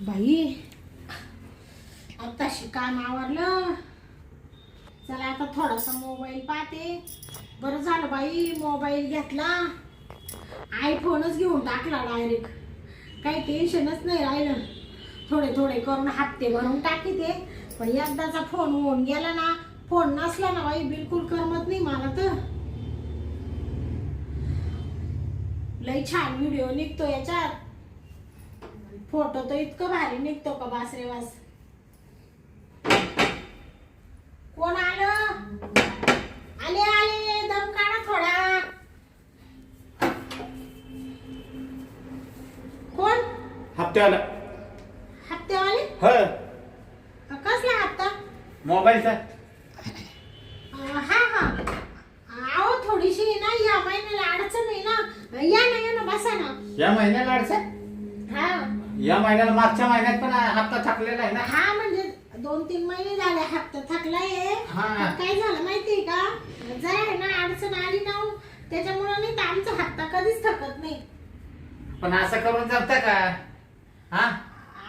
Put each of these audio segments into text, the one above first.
बाई आताशी काम आवरलं. चला आता थोडासा मोबाईल पाहते. बरं झालं बाई मोबाईल घेतला. आयफोनच घेऊन टाकला डायरेक्ट काही टेन्शनच नाही राहिलं. थोडे थोडे करून हप्ते भरून टाकी ते. पण एकदाचा फोन होऊन गेला ना फोन नसला ना बाई बिलकुल करमत नाही मला तर. लई छान व्हिडिओ निघतो याच्यात. फोटो तर इतकं भारी निघतो का बासरे वास कोण आलं? आले आले दम काढा थोडा. कोण? हप्त्याला हप्तेवाले ह. कसला हप्ता? मोबाईलचा. अं, हा हा. अहो थोडीशी ना या महिन्याला अडचण आहे ना. या ना या ना बसा ना. या महिन्याला अडचण? हा या महिन्याला मागच्या महिन्यात पण हप्ता थकलेला आहे ना? हा म्हणजे दोन तीन महिने झाले हप्ता थकलाय. हा. काय झालं माहितीये का? जरा आहे ना अडचण आली ना हो, त्याच्यामुळे नाही तर आमचा हप्ता कधीच थकत नाही. पण असं करून जमत का? हा?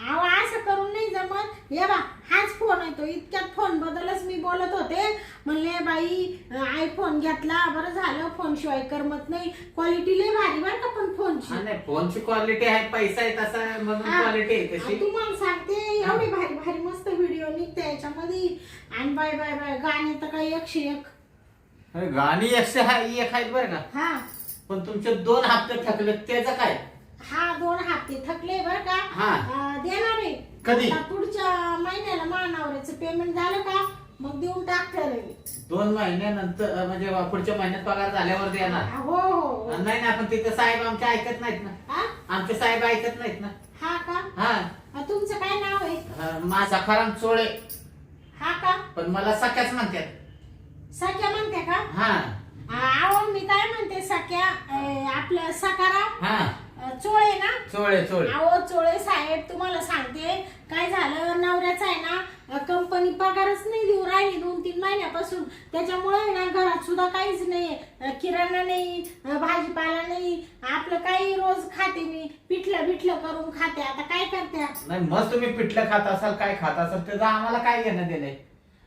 अहो असं करून नाही जमत. ये बा हाच फोन येतो इतक्यात फोन बद्दलच मी बोलत होते. म्हणले बाई आयफोन घेतला. बरं झालं फोन शिवाय करमत नाही. क्वालिटी लय भारी बरं का हा, नाही फोनची क्वालिटी आहे पैसा आहे तसा म्हणून हा. क्वालिटी आहे आणि तशी तुम्हाला सांगते एवढे भारी भारी मस्त व्हिडिओ निघते याच्यामध्ये. आणि बाय बाय बाय गाणे तर काही एकशे एक. अरे, गाणी एकशे हा एक आहेत बरं का. हा. पण तुमचे दोन हप्ते थकले त्याचं काय? हा दोन हप्ते थकले बर का. हा. अं, देणार आहे. कधी? आता पुढच्या महिन्याला मानावऱ्याचं पेमेंट झालं का? मग देऊन आहे मी. दोन महिन्यानंतर म्हणजे पुढच्या महिन्यात पगार झाल्यावर देणार हो हो नाही ना पण तिथे साहेब आमचे ऐकत नाहीत ना. हा? आमचे साहेब ऐकत नाहीत ना. हा का? हा. अं, तुमचं काय नाव आहे? अं, माझा खराम चोळे. हा का? पण मला सख्याच म्हणतात. सख्या म्हणते का? हा. अहो मी काय म्हणते सख्या अं, आपलं सकाराम हा. अं, चोळे ना? चोळे चोळे. अहो चोळे साहेब तुम्हाला सांगते काय झालं? नवऱ्याचा आहे ना कंपनी पगारच नाही देऊ राहिली दोन तीन महिन्यापासून. त्याच्यामुळे आहे ना घरात सुद्धा काहीच नाही. अं, किराणा नाही अं, भाजीपाला नाही. आपलं काही रोज खाते मी. पिठलं बिठलं करून खाते. आता काय करते नाही मग तुम्ही पिठलं खात असाल काय खात असाल त्याचं आम्हाला काय घेणं दिलंय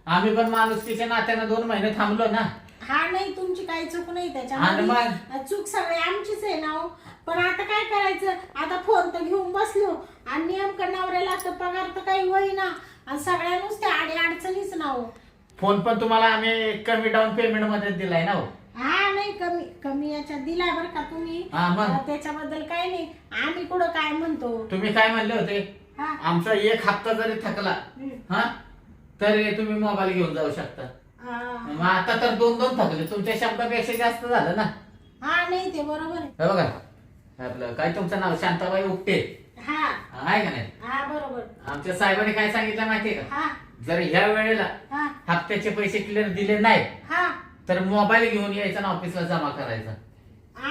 आम्ही पण माणुसकीच्या नात्यानं दोन महिने थांबलो ना. हा नाही तुमची काही चूक नाही. आणि त्याच्यामध्ये मग? चूक सगळी आमचीच आहे ना हो. पण आता काय करायचं? आता फोन तर घेऊन बसलो. आणि नेमकं नवऱ्याला तर पगार तर काही होईना. आणि सगळ्या नुसत्या आडी अडचणीच ना हो. फोन पण तुम्हाला आम्ही कमी डाऊन पेमेंटमध्ये दिलाय ना हो. हा नाही कमी कमी याच्यात दिलाय बरं का तुम्ही. हा, मग? अं, त्याच्याबद्दल काही नाही. आम्ही कुठं काय म्हणतो? तुम्ही काय म्हणले होते? हा. आमचा एक हप्ता जरी थकला हम्म. हा तरी तुम्ही मोबाईल घेऊन जाऊ शकता. अं, मग आता तर दोन दोन थकले. तुमच्या शब्दापेक्षा जास्त झालं ना. हा नाही ते बरोबर आहे. हे बघा. आपलं. काय तुमचं नाव? शांताबाई उपटे. हा. आहे का नाही? हा बरोबर. आमच्या साहेबांनी काय सांगितलं माहितीये का? हा. जर ह्या वेळेला हा. हप्त्याचे पैसे क्लिअर दिले नाही हा. तर मोबाईल घेऊन यायचा ना ऑफिसला जमा करायचा.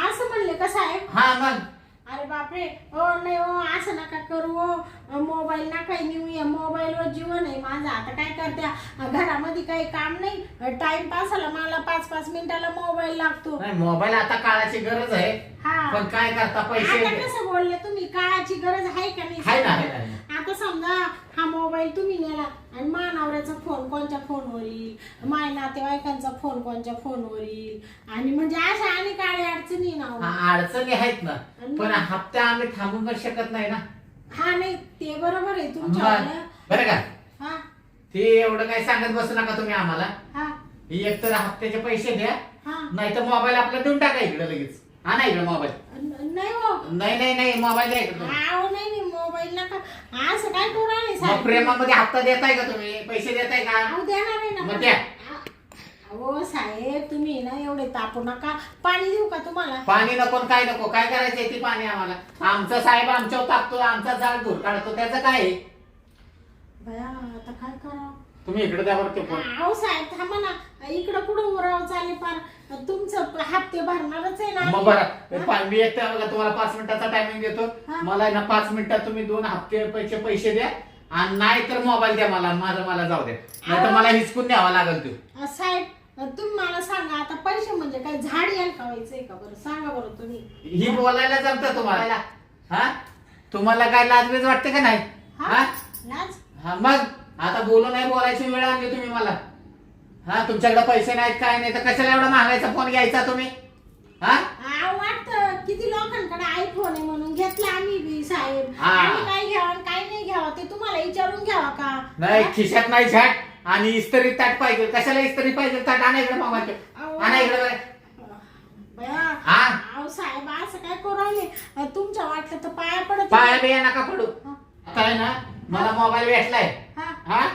असं म्हणले का साहेब? हा मग. अरे बापरे. हो नाही हो असं नका करू हो. मोबाईल नका नेऊया मोबाईलवर जीवन आहे माझं. आता काय करत्या? घरामध्ये काही काम नाही. टाइमपास आला मला पाच पाच मिनिटाला मोबाईल लागतो. नाही मोबाईल आता काळाची गरज आहे. हा. पण काय करता पैसे आता कसं बोलले तुम्ही? काळाची गरज आहे का नाही? ना, ना, ना. आता समजा हा मोबाईल तुम्ही नेला आणि मानावऱ्याचा फोन कोणत्या फोनवर येईल? माय नातेवाईकांचा फोन कोणत्या फोनवर येईल? आणि म्हणजे अशा आणि काळी अडचणी ना हो. हा, अडचणी आहेत ना. पण हप्ता आम्ही थांबून पण शकत नाही ना. हा नाही ते बरोबर आहे तुमच्या मग, बरं का? हा. ते एवढं काही सांगत बसू नका तुम्ही आम्हाला. हा. एक तर हप्त्याचे पैसे द्या. हा. नाही तर मोबाईल आपला देऊन टाका इकडे लगेच. हा ना इकडे मोबाईल. न- नाही हो. नाही नाही नाही मोबाईल द्या इकडे तुम्ही. नाही नाही मोबाईल नका. असं काय करू राहिले मग साहेब प्रेमामध्ये हप्ता देताय का तुम्ही? पैसे देताय का? अहो देणार आहे ना. मग द्या. अहो साहेब तुम्ही ना एवढे तापू नका. पाणी देऊ का तुम्हाला? पाणी नको न काय नको? काय करायचंय ते पाणी आम्हाला? आमचा साहेब आमच्यावर टाकतो आमचा जाळ धूर काढतो त्याचं काय आहे? बया तुम्ही इकडे द्या बरं ते फोन अहो साहेब थांबा ना. इकडं कुठं उराव चालेल पार तुमचं हप्ते भरणारच आहे ना मग बरं. पा- मी एक तुम्हाला पाच मिनिटाचा टायमिंग देतो. हा. मला आहे ना पाच मिनिटात तुम्ही दोन हप्ते पैसे पैसे द्या. आणि नाही तर मोबाईल द्या मला. माझा मला जाऊ द्या नाही तर मला हिसकून न्यावा लागेल तू. अ, साहेब अ, तुम्ही मला सांगा आता पैसे म्हणजे काय? झाड याल का व्हायचंय का बरं? सांगा बरं तुम्ही. ही बोलायला जमतं तुम्हाला. हा? तुम्हाला काय लाजबीज वाटते का नाही? हा? लाज? हा मग? आता बोलू नाही बोलायची वेळ आणली तुम्ही मला. हा तुमच्याकडे पैसे नाहीत काय नाही तर कशाला एवढा महागाईचा फोन घ्यायचा तुम्ही? हा? वाटतं किती लोकांकडे आयफोन आहे म्हणून घेतला आम्ही बी साहेब. हा. आम्ही काय घ्यावं आणि काय नाही घ्यावं ते तुम्हाला विचारून घ्यावा का? नाही? खिशात नाही झट. आणि इस्त्री ताट पाहिजे. कशाला इस्त्री पाहिजे? ताट आणा इकडे मामा अहो. आणा इकडे बरं. बया हा? अहो साहेब असं काय करू तुमच्या वाटलं तर पाया पडत पाया बिया नका पडू. आता आहे ना मला मोबाईल भेटलाय. हा. हा?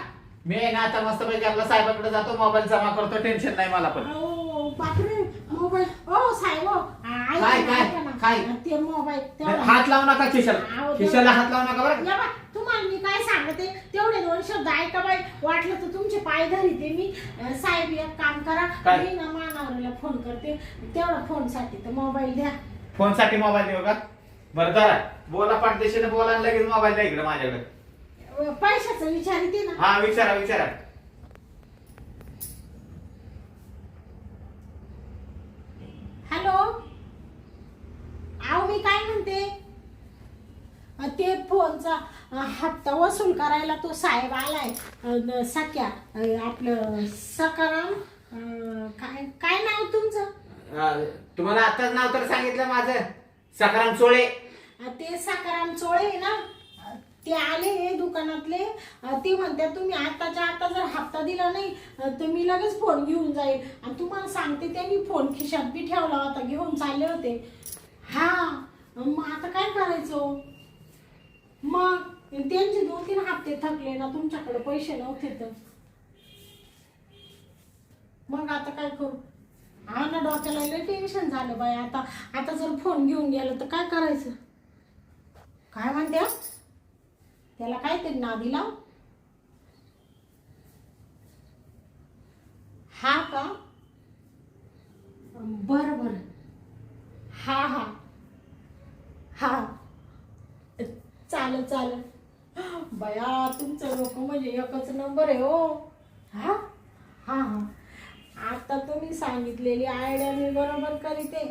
मी आहे ना आता मस्त पैकी आपला साहेबाकडे जातो मोबाईल जमा करतो टेन्शन नाही मला पण. अहो, बापरे मोबाईल ओ साहेब. आ, ऐका काय, ना, काय, ऐका ना. काय? ते मोबाईल तेवढा. हात लावू नका खिशाला. खिशाला हात लावू नका बरं या बा, तुम्हाला मी काय सांगते? तेवढे दोन शब्द ऐका बाई. वाटलं तर तुमचे पाय धरीते मी. अं, साहेब एक काम करा. काय? मी ना मानावरीला फोन करते. तेवढा फोनसाठी तर मोबाईल द्या. फोनसाठी मोबाईल देऊ का? बरं करा बोला पाठदेशीने बोला आणि लगेच मोबाईल द्या इकडे माझ्याकडे. पैशाचं विचारते ना. हा विचारा विचारा. हॅलो? आहो मी काय म्हणते? अं, ते फोनचा हप्ता वसूल करायला तो साहेब आलाय. सख्या अं, आपलं सकाराम अं, काय काय नाव तुमचं? अं, तुम्हाला आताच नाव तर सांगितलं माझं. सकाराम चोळे. अं, ते सकाराम चोळे आहे ना? ते आले दुकानातले. ते म्हणतात तुम्ही आताच्या आता जर हप्ता दिला नाही तर मी लगेच फोन घेऊन जाईल. आणि तुम्हाला सांगते त्यांनी फोन खिशात बी ठेवला होता घेऊन चालले होते. हा मग आता काय करायचं हो? मग त्यांचे दोन तीन हप्ते थकले ना तुमच्याकडे पैसे नव्हते तर. मग आता काय करू? हा ना डोक्याला लय टेन्शन झालं बाय आता. आता जर फोन घेऊन गेलं तर काय करायचं? काय म्हणते? त्याला काय ते नाव लाव हा का? बर बर. हा हा. हा. चालेल चाल बया तुमचं लोक म्हणजे एकच नंबर आहे हो. हा? हा हा. आता तुम्ही सांगितलेली आयडिया मी बरोबर करीते.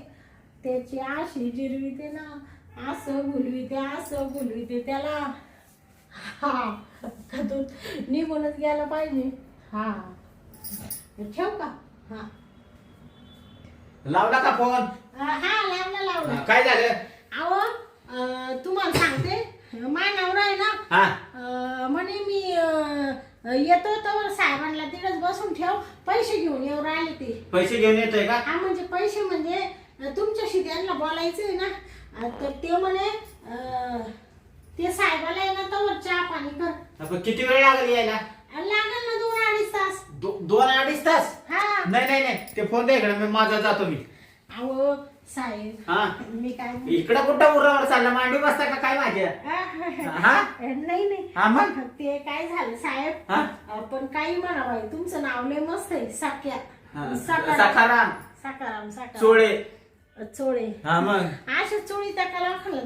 त्याची आशी जिरविते ना असं भुलविते असं भुलविते त्याला. हा. कधून निघूनच गेला पाहिजे. हा. ठेव का? हा. लावला का फोन? हा लावला लावला. काय झालं? अहो अं, तुम्हाला सांगते. माय नवरा आहे ना हा. अं, म्हणे मी अं, येतो तर साहेबांना तिथेच बसून ठेव. पैसे घेऊन येऊ राहिले ते. पैसे घेऊन येतोय का? हा म्हणजे पैसे म्हणजे अं, तुमच्याशी त्यांना बोलायचं आहे ना. अं, तर ते म्हणे अं, ते साहेबाला ना तर चहा पाणी कर. आपण किती वेळ लागेल यायला? अं, लागेल ना दोन अडीच तास. दो- दोन अडीच तास? हा. नाही नाही नाही. ते फोन द्या इकडे. मी माझा जातो मी. अहो साहेब. हा. मी काय म्हणते? इकडं कुठं उरावर चालला? मांडी बसता का? काय माझ्या? हा? नाही नाही. हा मग? ते काय झालं साहेब? हा? आपण काही म्हणा बाई तुमचं नाव लय मस्त आहे साक्या. हा. सकाराम. सकाराम. सकाराम चोळे चोळे. हा मग. अशा चोळी त्या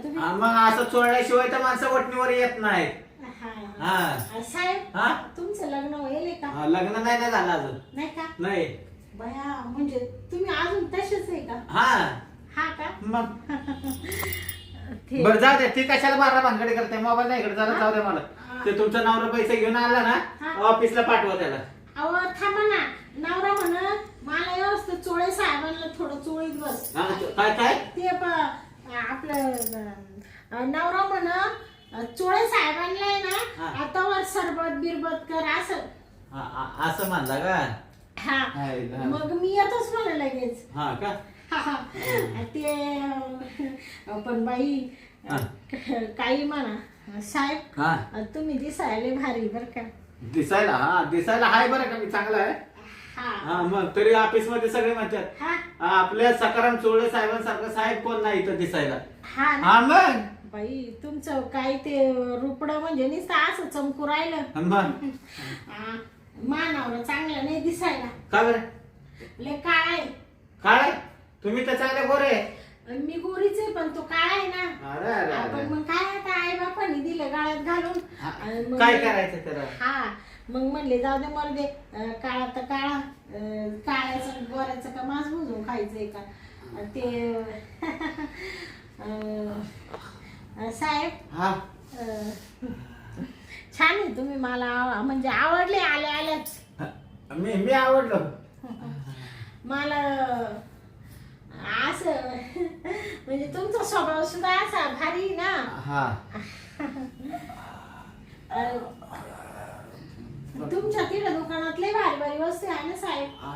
तुम्ही हा, मग असं चोळल्याशिवाय तर माणसं वटणीवर येत नाहीत. हा. हा. साहेब हा? तुमचं लग्न होईल का? हा, लग्न नाही ना झालं अजून. नाही का? नाही. बया म्हणजे तुम्ही अजून तसेच आहे का? हा. हा का? मग. ते- बरं जाऊ दे ती कशाला बारा भानगडी करते? मोबाईल नाही इकडे जरा जाऊ दे मला. ते तुमचा नवरा पैसे घेऊन आला ना हा. ऑफिसला पाठवा त्याला. अहो थांबा ना. नवरा म्हण मला व्यवस्थित चोळे साहेबांना थोडं चोळीत बस. हा, काय काय? ते प- आपलं अं, नवरा म्हण चोळे साहेबांना आहे. ना आता वर सरबत बिरबत कर असं. हा, असं मानला का? हा. हाय, हा. मग मी येतोच मला लगेच. हा का? हा, हा. ते अं, पण बाई हा. काही म्हणा. साहेब हा. तुम्ही दिसायले भारी बर का. दिसायला हा दिसायला हाय बरं का? मी चांगला आहे. हा. हा मग तरी ऑफिसमध्ये सगळे म्हणतात हा. हा, आपल्या सकाराम चोळे साहेबांसारखं साहेब कोण नाही इथं दिसायला. हा ना. हा मग बाई तुमचं काय ते रुपडं म्हणजे नुसतं असं चमकू राहिलं. मग. हा, मानावर चांगलं नाही दिसायला. का बरं? काळ आहे. काय तुम्ही तर चांगले गोरे आहे. मी गोरीच आहे पण तो काळ आहे ना. अरे अरे आपण अरे मग काय आता आई बापाने दिलं गाळ्यात घालून. आणि मग- काय करायचं त्याला? हा. मग म्हणले जाऊ दे मरू दे. काळा तर काळा. काळ्याचं गोऱ्याचं का मांस भुजून खायचंय का? ते साहेब हा. छान आहे तुम्ही मला आव- म्हणजे आवडले आले आल्याच. मी मी आवडलो. मला असं म्हणजे तुमचा स्वभाव सुद्धा असा भारी ना. हा. अं, तुमच्या तिकडे दुकानात लय भारी भारी वस्तू आहे ना साहेब? आ,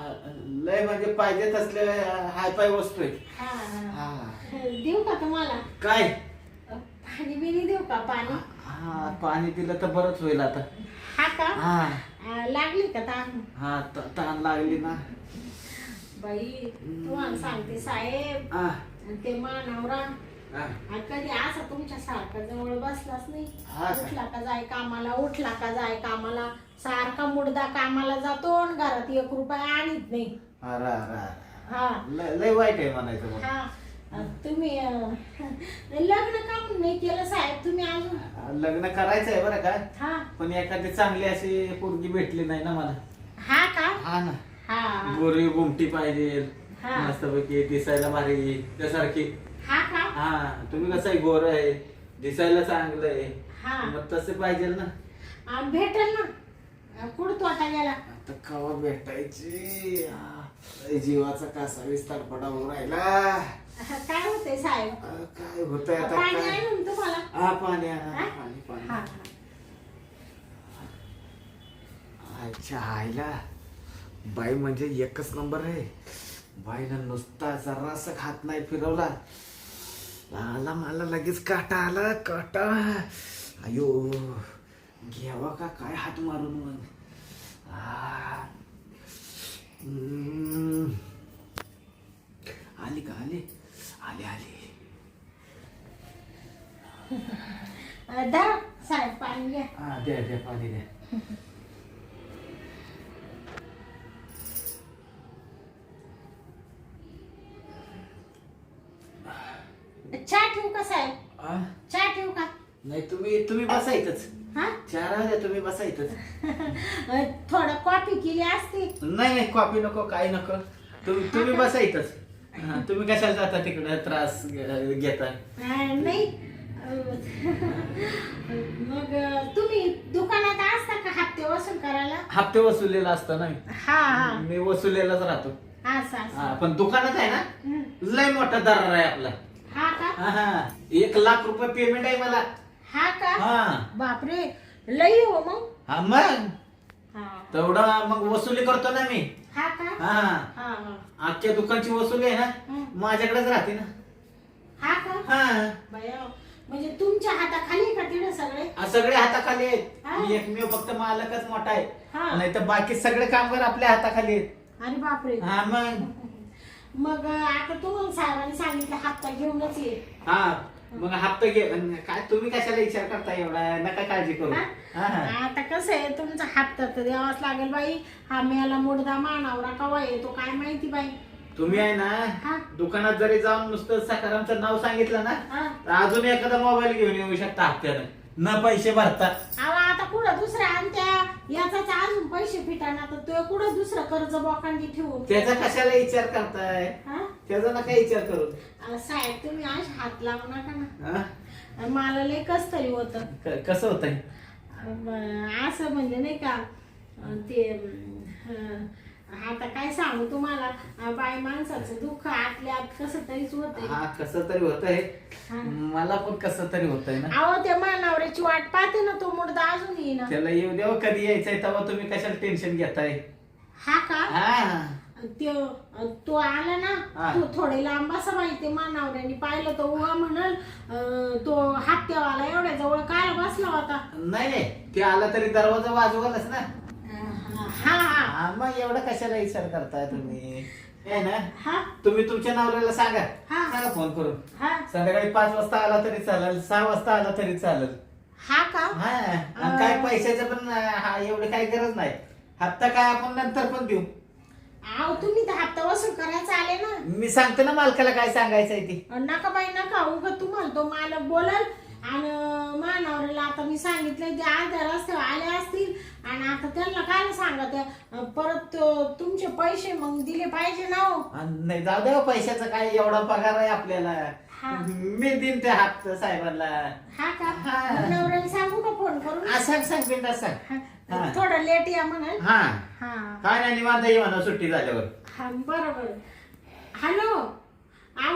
लय म्हणजे पाहिजे तसले हाय पाय वस्तू आहेत हा, हा. हा. देऊ का तुम्हाला? काय? पाणी बिनी देऊ का? पाणी? हा पाणी दिलं तर बरंच होईल आता. हा का? हा. लागली का ताण? हा त- तहान लागली ना. बाई तुम्हाला सांगते साहेब. हा, ते मानवरा. आ, कधी असा तुमच्या सारखा जवळ बसलाच नाही. हा का? उठला का जाय कामाला उठला का जाय कामाला. सारखा मुडदा कामाला जातो आणि घरात एक रुपया आणत नाही. अरे, अरे, अरे. हा. लय लय वाईट आहे म्हणायचं मग. हा. अ, तुम्ही अ, लग्न का म्हणून नाही केलं साहेब? तुम्ही अजून लग्न करायचंय बरं का? हा. पण एखादी चांगली अशी पोरगी भेटली नाही ना मला. हा का? हा ना. हा. गोरी गुमटी पाहिजे हा. मस्तपैकी दिसायला भारी त्यासारखी. हा का? हा. तुम्ही कसं आहे गोर आहे दिसायला चांगलं आहे. हा. मग तसे पाहिजे ना. भेटेल ना. तोटा गेला. आता कवा भेटायची? हा, जीवाचा कासा विस्तार पडावून राहिला. काय होतंय साहेब? आ, काय होतंय आता पाणी काय? आहे ना तुम्हाला? हा पाणी आणा, हा? पाणी पाणी. हा. अच्छा आईला बाई म्हणजे एकच नंबर आहे. बाईनं नुसता जरासा हात नाही फिरवला. आला मला लगेच काटा आला काटा. अयो. घ्यावा का? काय हात मारून मग. आली का? आली? आली आली. धरा साहेब पाणी हा द्या द्या पाणी द्या. चहा ठेवू का साहेब? चहा ठेवू का? नाही तुम्ही तुम्ही बसायतच हा? चार द्या तुम्ही बसायतच अ, थोडं कॉफी केली असती. नाही नाही कॉफी नको काही नको. तुम्ही तुम्ही बसायतच हा, तुम्ही कशाला जाता तिकडे त्रास घे- घेता? अ, नाही. अ, मग अ, तुम्ही दुकानात असता का हप्ते वसूल करायला? हप्ते वसुलेला असतं ना मी. हा हा. मी वसुलेलाच राहतो. असं असं. हा, पण दुकानात आहे ना? हं. लय मोठा दरार आहे आपला. हा का? हा हा. एक लाख रुपये पेमेंट आहे मला. हा का? हा. बापरे लई हो मग. हा मग? हा. तेवढं मग वसुली करतो ना मी. हा का? हा. हा हा. आजच्या दुकानची वसुली आहे ना हं. माझ्याकडेच राहते ना. हा का? हा. बया म्हणजे तुमच्या हाताखाली का तिकडे सगळे? आ, सगळे हाताखाली आहेत. हा. मी एकमेव फक्त मालकच मोठा आहे. हा. नाही तर बाकी सगळे कामगार आपल्या हाताखाली आहेत. अरे बापरे. हा मग? मग आता तुम्हाला साहेबांनी सांगितलं हप्ता घेऊनच ये. हा. मग हप्ता घे. काय तुम्ही कशाला विचार करता एवढा? नका काळजी करू. हा? हा, हा. आता कसं आहे तुमचा हप्ता तर द्यावाच लागेल बाई. हा मेला मुडदा मानावरा कवा येतो काय माहिती बाई? तुम्ही आहे हा. ना दुकानात जरी जाऊन नुसतं सकारामचं नाव सांगितलं ना हा? तर अजून एखादा मोबाईल घेऊन येऊ शकता हप्त्यानं. न पैसे भरता. अहो आता कुठं दुसऱ्या आणि त्या याचाच अजून पैसे फिटाना तर तो कुठं दुसरं कर्ज बोकांडी ठेवून? त्याचा कशाला विचार करताय? हा? त्याचा नका विचार करू? साहेब तुम्ही आज हात लावू नका ना. हा? मला लय कस तरी होत. क- कसं होतंय? असं म्हणजे नाही का अं, ते अं, आता काय सांगू तुम्हाला? अं, बाई माणसाचं दुःख आतल्या आत कसं तरीच होत हा कसं तरी होतंय. मला पण कसं तरी होतंय ना. अहो त्या मानावऱ्याची वाट पाहते ना तो मुडदा अजून येईना त्याला येऊ द्यावं कधी यायचंय तेव्हा तुम्ही कशाला टेन्शन घेताय? हा का? हा. त्यो तो आला ना हा. तो थोडे लांब असं माहिती मानावऱ्याने. पाहिलं तर उगा म्हणाल अं, तो हप्त्यावाला एवढ्या जवळ काय बसला होता. नाही नाही. ते आला तरी दरवाजा वाजवालच ना. हा हा. हा मग एवढं कशाला विचार करताय तुम्ही? आहे ना? हा. तुम्ही तुमच्या नवऱ्याला सांगा. हा. सांगा फोन करून. हा. संध्याकाळी पाच वाजता आला तरी चालेल सहा वाजता आला तरी चालेल. हा का? हा. आणि काय पैशाचं पण अं, हा एवढी काही गरज नाही. हप्ता काय आपण नंतर पण देऊ. तुम्ही तर हप्ता वसूल करायचा आले ना. मी सांगतो ना मालकाला काय सांगायचंय ते. नका बाई नका. उग तुम्हाला तो मालक बोलल आणि मानावऱ्याला आता मी सांगितलं ते अर्ध्या रस्त्यावर आले असतील आणि आता त्यांना काय सांगा त्या परत तो- तुमचे पैसे मग दिले पाहिजे ना हो. आणि नाही जाऊ द्या हो, पैशाचं काय एवढा पगार आहे आपल्याला. मी देईन ते हप्ता साहेबांना. हा का? हा. नवऱ्याला सांगू का फोन करून? आ, सांग बिंदास सांग. हा. हा. थोडं लेट या म्हणाल. हा. हा. काय नाही निवांत ये म्हणा सुट्टी झाल्यावर. हा बरोबर. हॅलो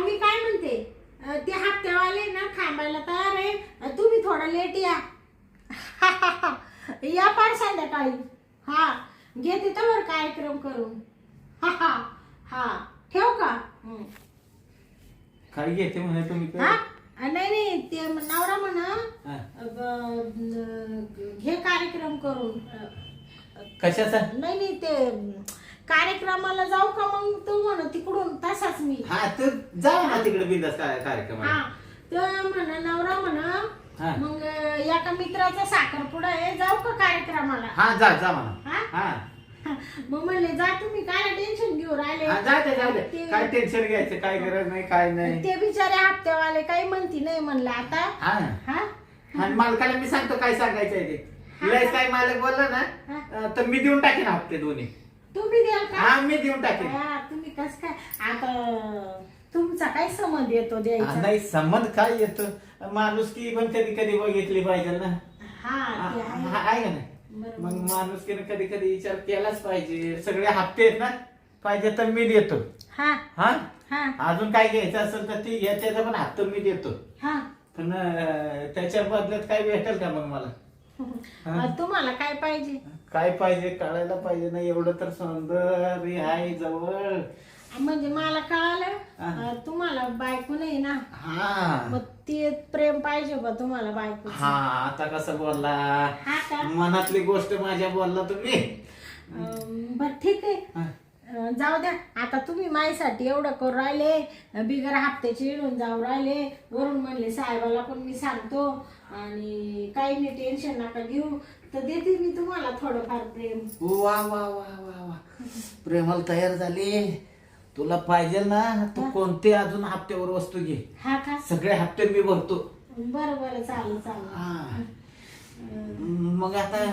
मी काय म्हणते? अं, ते हप्त्यावाले ना थांबायला तयार आहे. अं, तुम्ही थोडा लेट या. या पार संध्याकाळी. हा घेते तर कार्यक्रम करून. हा हा. हा ठेव का? हं. काय घेते म्हणे तुम्ही? हा? नाही नाही ते नवरा म्हणा हा. घे कार्यक्रम करून. कशाचा? नाही नाही ते कार्यक्रमाला जाऊ का मग? तू म्हण तिकडून तसाच मी. हा तर जा ना तिकडे बिंदास कार्यक्रम हा तर म्हणा नवरा म्हणा हा. मग एका मित्राचा साखरपुडा आहे जाऊ का कार्यक्रमाला? हा जा जा म्हणा. हा? हा. मग म्हणले जा तुम्ही काय टेन्शन घेऊ राहिले? हा, जा दे काय टेन्शन घ्यायचं काय गरज नाही काय नाही. ते बिचारे हप्त्यावाले काही म्हणती नाही म्हणलं आता. हा. हा? आणि मालकाला मी सांगतो काय सांगायचंय ते. लयच काय मालक बोलला ना. अं, तर मी देऊन टाकेन हप्ते दोन्ही. तुम्ही द्याल का? हा मी देऊन टाकेन. हा, तुम्ही कस काय? आता तुमचा काय संबंध येतो हा, द्यायचा नाही संबंध काय येतो? माणूस की पण कधी कधी बघितली पाहिजे ना. हा ते आहे. हा, आहे का नाही? बरोबर. मग माणूस कधी कधी विचार केलाच पाहिजे. सगळे हप्ते आहेत ना? पाहिजे तर मी देतो. हा. अजून काय घ्यायचं असेल तर ती घ्या त्याचा पण हप्ता मी देतो. हा. पण त्याच्या बदल्यात काय भेटेल का मग मला? हा? तुम्हाला काय पाहिजे? काय पाहिजे कळायला पाहिजे ना एवढं तर सौंदर्य आहे जवळ. म्हणजे मला कळालं हा. तुम्हाला बायको नाही ना. हा. मग ते प्रेम पाहिजे बा तुम्हाला बायको हा आता कसं बोलला? हा का? मनातली गोष्ट माझ्या बोलला तुम्ही. अं, बर ठीक आहे. हा. अं, जाऊ द्या. आता तुम्ही माझ्यासाठी एवढं करू राहिले बिगर हप्त्याचे येऊन जाऊ राहिले. वरून म्हणले साहेबाला पण मी सांगतो आणि काही नाही टेन्शन नका घेऊ. तर देते मी तुम्हाला थोडंफार प्रेम. वा वा वा वा वा. प्रेमल तयार झाली. तुला पाहिजे ना तू कोणते अजून हप्त्यावर वस्तू घे. हा का? सगळे हप्ते मी भरतो. बरं बरं चालेल चालेल. हा. मग आता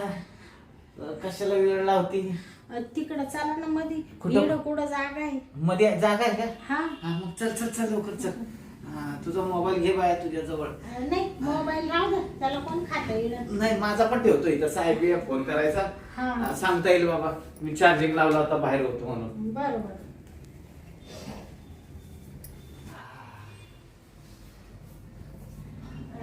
कशाला वेळ लावती? अं, तिकडं चला ना मध्ये कुठं? इकडं कुठं जागा आहे. मध्ये जागा आहे का? हा. हा मग चल चल चल लवकर चल. हा तुझा मोबाईल घे बाया तुझ्या जवळ. अं, नाही मोबाईल राहू दे. त्याला कोण खाता येईल? नाही माझा पण ठेवतो इथं. साहेब फोन करायचा. हा. हा, सांगता येईल बाबा. मी चार्जिंग लावला होता बाहेर होतो म्हणून. बरं बरं.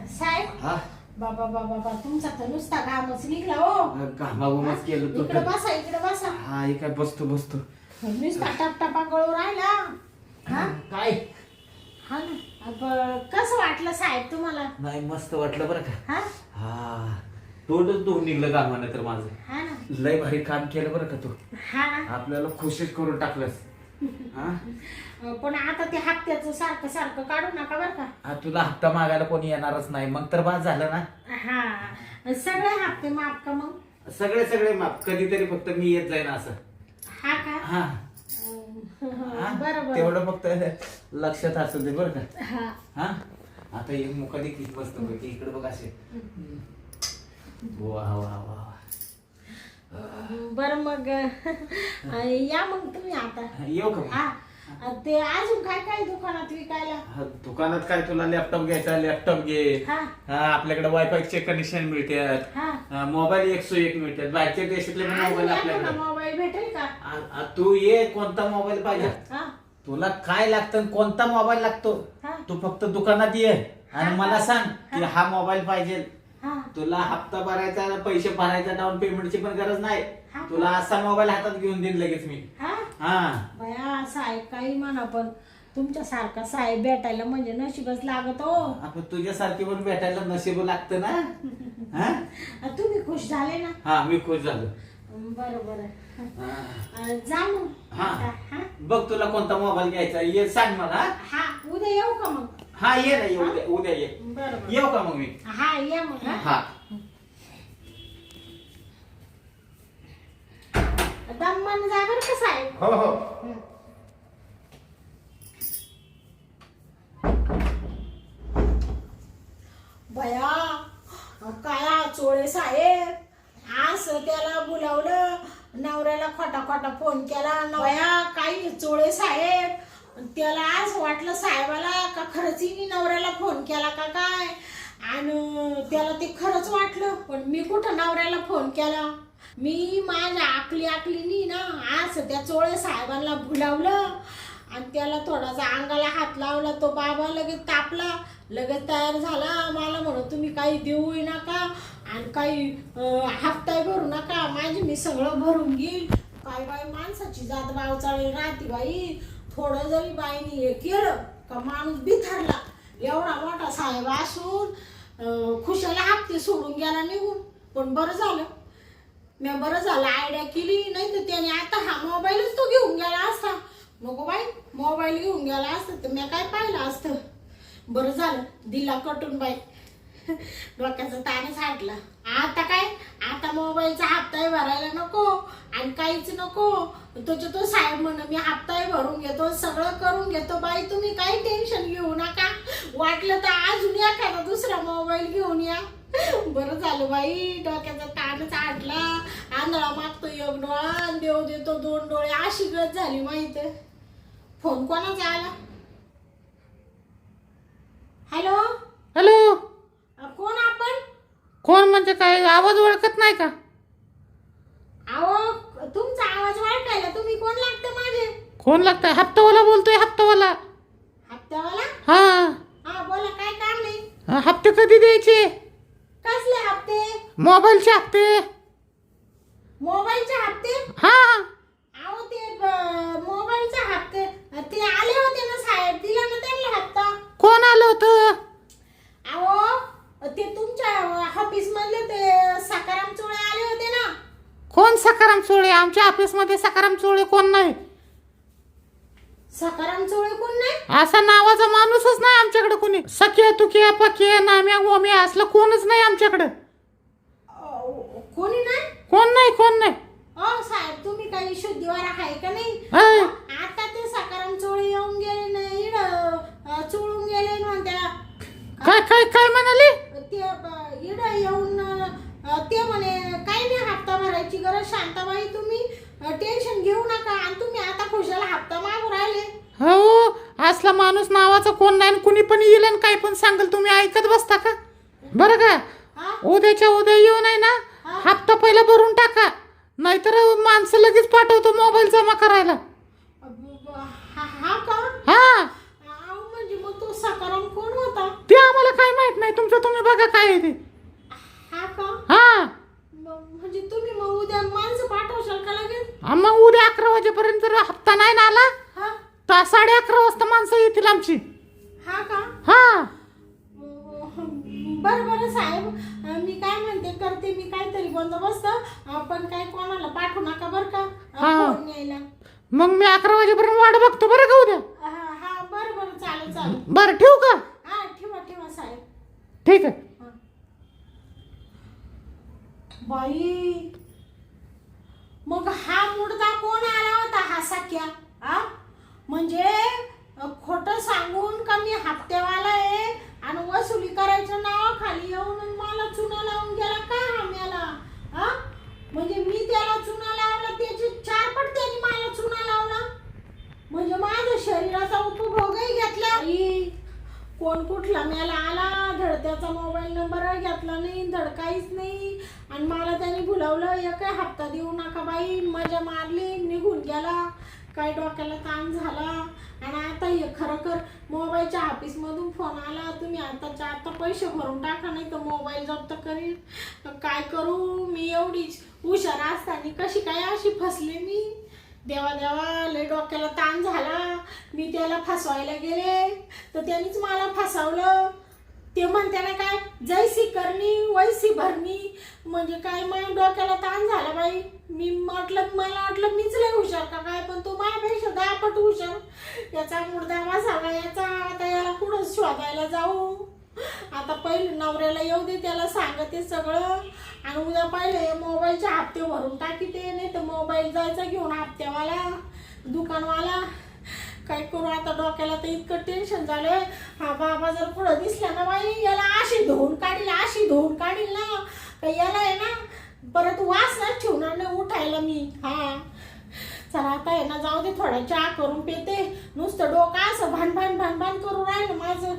साहेब? हा? बाबा बाबा बाबा तुमचा तर नुसता घामच निघला हो. घामाघूमच केलं इकडे तो बसा इकडे बसा. हा हे काय बसतो बसतो. नुसता टपटपा गळू राहिला. हा? काय? हा ना. अब, कसं वाटलं साहेब तुम्हाला? नाही मस्त वाटलं बरं का. हा? हा. तोंडच धुवून निघलं गामानं तर माझं. हा ना. लय भारी काम केलं बरं का तू. हा ना. आपल्याला खुशीच करून टाकलंस. पण आता ते हप्त्याचं सारखं सारखं काढू नका बरं का. तुला हप्ता मागायला कोणी येणारच नाही. मग तर बाद झालं ना? हा. सगळे हप्ते माफ का मग? सगळे सगळे माप कधीतरी फक्त मी येत जाईन असं. हा का? हा. अं, हा? बरं बरं तेवढं फक्त लक्षात असू दे बरं का. हा. हा? आता एक देखील मस्त पैकी इकडे बघ असे. वा वा वा. बरं मग. या मग तुम्ही आता. येऊ का मग? हा. ते अजून काय काय दुकानात विकायला? हा, दुकानात काय तुला लॅपटॉप घ्यायचा लॅपटॉप घे. हा. हा आपल्याकडे वायफायचे कनेक्शन मिळतात. हा. हा, मोबाईल एकशे एक मिळतात. बाहेरच्या देशातले पण मोबाईल आपल्याकडे. मोबाईल भेटेल का? आ- आ, तू ये कोणता मोबाईल पाहिजे? हा. तुला काय लागतं आणि कोणता मोबाईल लागतो? हा. तू फक्त दुकानात ये आणि. मला सांग की हा. मोबाईल पाहिजे. हा. तुला हप्ता भरायचा पैसे भरायचा डाऊन पेमेंटची पण गरज नाही. हा. तुला असा मोबाईल हातात घेऊन देईन लगेच मी. हा? हा. बया साहेब काही म्हणा पण तुमच्या सारखा साहेब भेटायला म्हणजे नशीबच लागत हो. आपण तुझ्यासारखी पण भेटायला नशीब लागतं ना? हा? तुम्ही खुश झाले ना? हा मी खुश झालो. बरं बरं. हा. जा मग. हा. आता, हा? बघ तुला कोणता मोबाईल घ्यायचा ये सांग मला हा उद्या येऊ का मग? हा ये ना ये उद्या उद्या ये. येऊ का मग मी? हा ये मग हा. हा. दमन जा बरं साहेब? हो हो. बया काय चोळे साहेब? आज त्याला बोलावलं नवऱ्याला खोटा खोटा फोन केला. बया काही चोळे साहेब? त्याला आज वाटलं साहेबाला का खरंच मी नवऱ्याला फोन केला का काय? आणि त्याला ते खरंच वाटलं पण मी कुठं नवऱ्याला फोन केला? मी माझ्या आकली आकलीनी ना आज त्या चोळे साहेबांना भुलावलं. आणि त्याला थोडासा अंगाला हात लावला तो बाबा लगेच तापला. लगेच तयार झाला मला म्हणत तुम्ही काही देऊ नका आणि काही हप्ता भरू नका. माझी मी सगळं भरून घेईल. काय बाई माणसाची जात बावचाळी चालेल राहते बाई. थोडं जरी बाईने हे केलं का माणूस बिथरला एवढा मोठा साहेब असून खुशाला हप्ते सोडून गेला निघून. पण बरं झालं. मी बरं झालं आयडिया केली. नाही तर त्याने आता हा मोबाईलच तो घेऊन गेला असता. नको बाई मोबाईल घेऊन गेला असतं तर मी काय पाहिलं असतं? बरं झालं दिला कटून बाई. डोक्याचा ताणच हाटला. आता काय? आता मोबाईलचा हप्ताही भरायला नको आणि काहीच नको. तुझं तो साहेब म्हण मी हप्ताही भरून घेतो सगळं करून घेतो. बाई तुम्ही काही टेन्शन घेऊ नका. वाटलं तर अजून एखादा दुसरा मोबाईल घेऊन या. बरं झालं बाई डोक्याचा ताणच आटला. आंधळा मागतो एक डोळा आणि देव देतो दोन डोळे. अशी गत झाली माहीत फोन कोणाचा आला? हॅलो? हॅलो? कोण आपण? कोण म्हणजे काय? आवाज ओळखत नाही का? अहो तुमचा आवाज वाढकायला तुम्ही कोण लागतं माझे कोण लागतंय हप्तावाला बोलतोय हप्तावाला. हप्त्यावाला हा. हा बोला काय काम नाही हा, हप्ते कधी द्यायचे? कसले हप्ते? मोबाईलचे हप्ते. मोबाईलचे हप्ते? हा. अहो ते ब- मोबाईलचे हप्ते. ते आले होते ना साहेब दिला ना त्यांना हप्ता. कोण आलं होतं? अहो ते तुमच्या ऑफिस मधले ते सकाराम चोळे आले होते ना. कोण सकाराम चोळे? आमच्या ऑफिसमध्ये सकाराम चोळे कोण नाही? सकाराम चोळे कोण नाही? असा नावाचा माणूसच नाही आमच्याकडे कोणी. सख्या तुकिया पकिया नाम्या गोम्या असलं कोणच नाही आमच्याकडं. कोणी नाही? कोण नाही कोण नाही? अहो साहेब तुम्ही काही शुद्धीवर आहे का नाही? अय. आता ते सकाराम चोळे येऊन गेले ना इड चोळून गेले म्हणत्या. काय काय काय म्हणाली? ते ब- इड येऊन अ, ते म्हणे काही नाही हप्ता भरायची गरज शांताबाई तुम्ही टेन्शन घेऊ नका आणि तुम्ही आता खुशाला हप्ता मागू राहिले. हो असला माणूस नावाचा कोण नाही आणि कुणी पण येईल आणि काय पण सांगेल तुम्ही ऐकत बसता का? बरं का? उद्याच्या उद्या येऊ नाही ना. हप्ता पहिला भरून टाका. नाहीतर माणसं लगेच पाठवतो मोबाईल जमा करायला. हा का? हा. म्हणजे मग तो सकाराम कोण होता? ते आम्हाला काय माहीत नाही. तुमचं तुम्ही बघा काय आहे ते हा का हा म- म्हणजे तुम्ही मग उद्या माणसं पाठवशाल का लगेच आ मग उद्या अकरा हप्ता नाही ना आला? हा. तर साडे अकरा वाजता माणसं येतील आमची. हा का? हा. बरं बरं साहेब. मी काय म्हणते करते मी काहीतरी बंदोबस्त. पण काय कोणाला पाठवू नका बरं का? हा. फोन मग मी अकरा वाजेपर्यंत वाट बघतो बरं का उद्या. हा हा बरं बरं चालेल चालेल. बरं ठेवू का? हा ठेवा ठेवा साहेब. ठीक आहे. हा. बाई मग हा मुडदा कोण आला होता हा सख्या? हा? म्हणजे खोट खोटं सांगून का मी हप्तेवाला आहे आणि वसुली करायच्या नावाखाली येऊन मला चुना लावून गेला का हा हा? म्हणजे मी त्याला चुना लावला त्याची चार पट त्याने मला चुना लावला. म्हणजे माझ्या शरीराचा उपभोगही घेतला. कोण कुठला? मेला आला धडक्याचा मोबाईल नंबर घेतला नाही धड काहीच नाही. आणि मला त्याने भुलवलं एक काय हप्ता देऊ नका बाई. मजा मारली निघून गेला. काय डोक्याला ताण झाला. आणि आता हे खरं कर मोबाईलच्या ऑफिसमधून फोन आला. तुम्ही आताच्या आता पैसे भरून टाका नाही तर मोबाईल जप्त करीन. काय करू? मी एवढीच हुशार असताना कशी काय अशी फसले मी? देवा देवा लय डोक्याला ताण झाला. मी त्याला फसवायला गेले. तर त्यांनीच मला फसवलं. ते म्हणते ना काय जैसी करणी वैसी भरणी. म्हणजे काय माझ्या डोक्याला ताण झाला बाई. मी म्हटलं मला वाटलं मीच लय हुशार का काय पण तो माझ्यापेक्षा दहा पट हुशार. याचा मुर्दा बसावा याचा आता याला कुठं शोधायला जाऊ? आता पहिले नवऱ्याला येऊ दे त्याला सांगते सगळं. आणि उद्या पहिले मोबाईलचे हप्ते भरून टाकीते नाही तर मोबाईल जायचा घेऊन हप्त्यावाला दुकानवाला. काय करू आता डोक्याला तर इतकं टेन्शन झालंय. हा बाबा जर पुढं दिसला ना बाई याला अशी धुवून काढील अशी धुवून काढील ना. याला आहे ना परत वास ना ठेवणार नाही उठायला मी. हा. चला आता आहे ना जाऊ दे थोडा चहा करून पेते. नुसतं डोकं असं भान भान भान भान करून राहिलं माझं.